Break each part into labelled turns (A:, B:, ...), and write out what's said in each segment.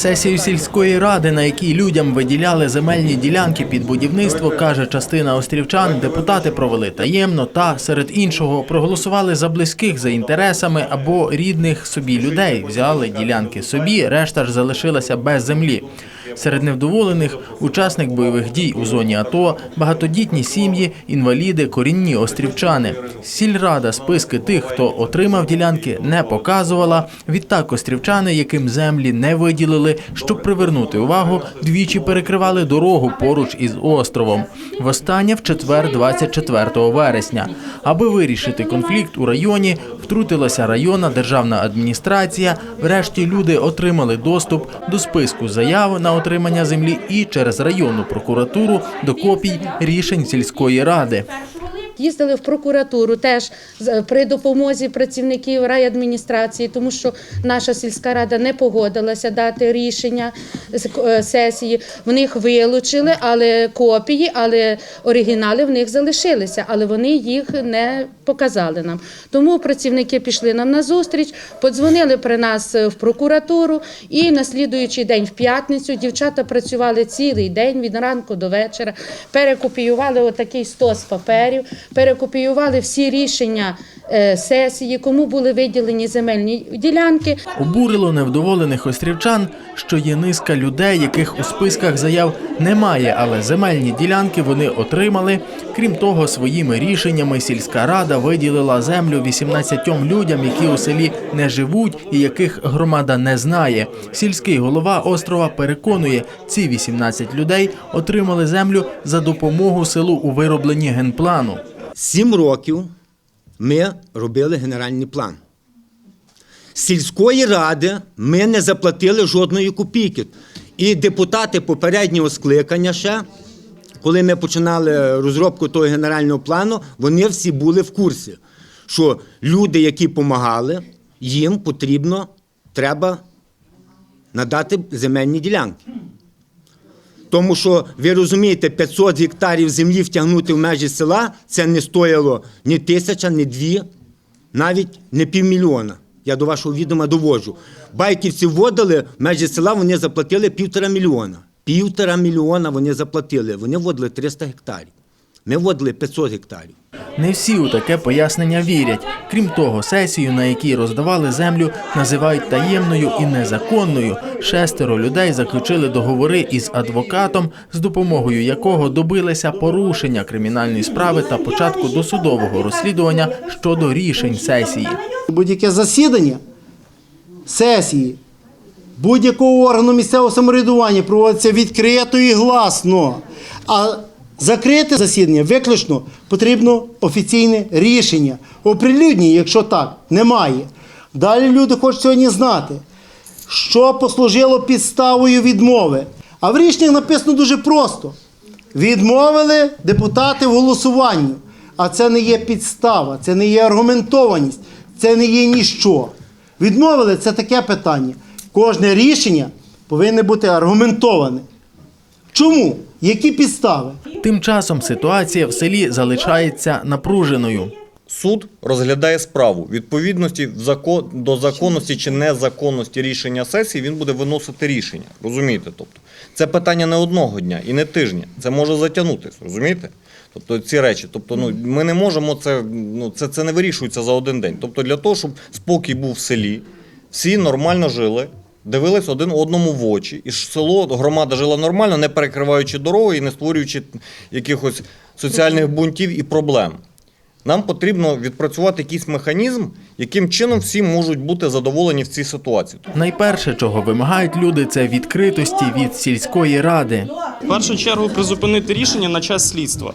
A: Сесію сільської ради, на якій людям виділяли земельні ділянки під будівництво, каже частина острівчан, депутати провели таємно та серед іншого проголосували за близьких за інтересами або рідних собі людей. Взяли ділянки собі, решта ж залишилася без землі. Серед невдоволених учасник бойових дій у зоні АТО, багатодітні сім'ї, інваліди, корінні острівчани. Сільрада списки тих, хто отримав ділянки, не показувала. Відтак острівчани, яким землі не виділили, щоб привернути увагу, двічі перекривали дорогу поруч із островом. Востаннє в четвер, 24 вересня. Аби вирішити конфлікт у районі, втрутилася районна державна адміністрація. Врешті люди отримали доступ до списку заяв на отримання землі і через районну прокуратуру до копій рішень сільської ради.
B: Їздили в прокуратуру теж з- при допомозі працівників райадміністрації, тому що наша сільська рада не погодилася дати рішення е, сесії. В них вилучили, але копії, але оригінали в них залишилися, але вони їх не показали нам. Тому працівники пішли нам на зустріч, подзвонили при нас в прокуратуру, і на слідуючий день, в п'ятницю, дівчата працювали цілий день від ранку до вечора, перекопіювали отакий стос паперів, перекопіювали всі рішення е, сесії, кому були виділені земельні ділянки.
A: Обурило невдоволених острівчан, що є низка людей, яких у списках заяв немає, але земельні ділянки вони отримали. Крім того, своїми рішеннями сільська рада виділила землю 18 людям, які у селі не живуть і яких громада не знає. Сільський голова острова переконує, ці 18 людей отримали землю за допомогу селу у виробленні генплану.
C: Сім років ми робили генеральний план. Сільської ради ми не заплатили жодної копійки. І депутати попереднього скликання ще, коли ми починали розробку того генерального плану, вони всі були в курсі, що люди, які допомагали, їм потрібно, треба надати земельні ділянки. Тому що ви розумієте, 500 гектарів землі втягнути в межі села це не стояло ні тисяча, ні дві, навіть не півмільйона. Я до вашого відома доводжу. Байківці вводили в межі села, вони заплатили півтора мільйона. Півтора мільйона вони заплатили. Вони вводили 300 гектарів. Ми вводили 500 гектарів.
A: Не всі у таке пояснення вірять. Крім того, сесію, на якій роздавали землю, називають таємною і незаконною. Шестеро людей заключили договори із адвокатом, з допомогою якого добилися порушення кримінальної справи та початку досудового розслідування щодо рішень сесії.
D: Будь-яке засідання сесії будь-якого органу місцевого самоврядування проводиться відкрито і гласно. А закрите засідання виключно потрібно офіційне рішення. Оприлюдні, якщо так, немає. Далі люди хочуть сьогодні знати, що послужило підставою відмови. А в рішеннях написано дуже просто: відмовили депутати в голосуванні. А це не є підстава, це не є аргументованість, це не є ніщо. Відмовили це таке питання. Кожне рішення повинне бути аргументоване. Чому? Які підстави?
A: Тим часом ситуація в селі залишається напруженою.
E: Суд розглядає справу відповідності в закон до законності чи незаконності рішення сесії. Він буде виносити рішення. Розумієте? Тобто, це питання не одного дня і не тижня. Це може затягнутися. Розумієте? Тобто ці речі. Тобто, ну ми не можемо це. Ну це, це не вирішується за один день. Тобто, для того, щоб спокій був в селі, всі нормально жили. Дивились один одному в очі, і ж село громада жила нормально, не перекриваючи дороги і не створюючи якихось соціальних бунтів і проблем. Нам потрібно відпрацювати якийсь механізм, яким чином всі можуть бути задоволені в цій ситуації.
A: Найперше, чого вимагають люди, це відкритості від сільської ради.
F: В першу чергу призупинити рішення на час слідства.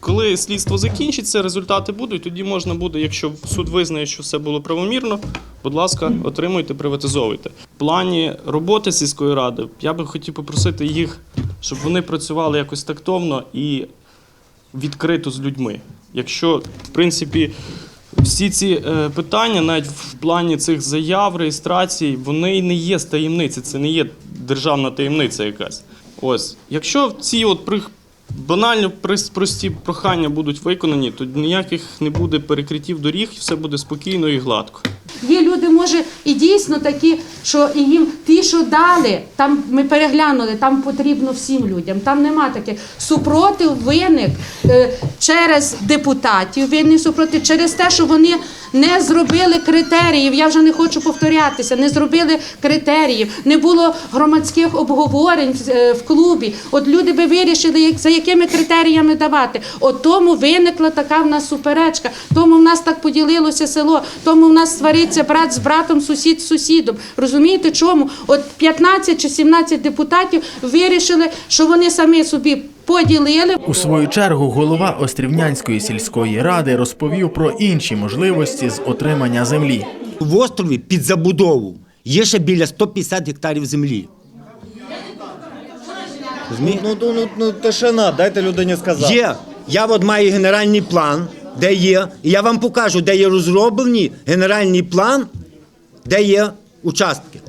F: Коли слідство закінчиться, результати будуть, тоді можна буде, якщо суд визнає, що все було правомірно, будь ласка, отримуйте, приватизовуйте. В плані роботи сільської ради я би хотів попросити їх, щоб вони працювали якось тактовно і відкрито з людьми. Якщо, в принципі, всі ці е, питання, навіть в плані цих заяв, реєстрацій, вони не є з таємниці, це не є державна таємниця якась. Ось, якщо ці от банально прості прохання будуть виконані, то ніяких не буде перекриттів доріг, все буде спокійно і гладко.
B: Є люди, може, і дійсно такі, що і їм ті, що дали, там ми переглянули, там потрібно всім людям. Там нема таких. Супротив виник е, через депутатів, винний супротив, через те, що вони не зробили критеріїв. Я вже не хочу повторятися, не зробили критеріїв, не було громадських обговорень е, в клубі. От люди би вирішили, за якими критеріями давати. От тому виникла така в нас суперечка, тому в нас так поділилося село, тому в нас свариться брат з братом, сусід з сусідом. Розумієте, чому? От 15 чи 17 депутатів вирішили, що вони самі собі поділили.
A: У свою чергу голова Острівнянської сільської ради розповів про інші можливості з отримання землі.
C: В острові під забудову є ще біля 150 гектарів землі.
E: Ну, ну, ну, ну тишина, дайте людині сказати.
C: Є. Я от маю генеральний план, де є. І я вам покажу, де є розроблений генеральний план, де є участки.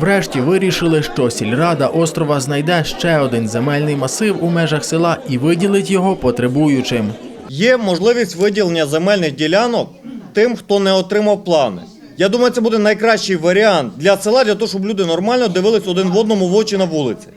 A: Врешті вирішили, що сільрада острова знайде ще один земельний масив у межах села і виділить його потребуючим.
E: Є можливість виділення земельних ділянок тим, хто не отримав плани. Я думаю, це буде найкращий варіант для села, для того, щоб люди нормально дивились один в одному в очі на вулиці.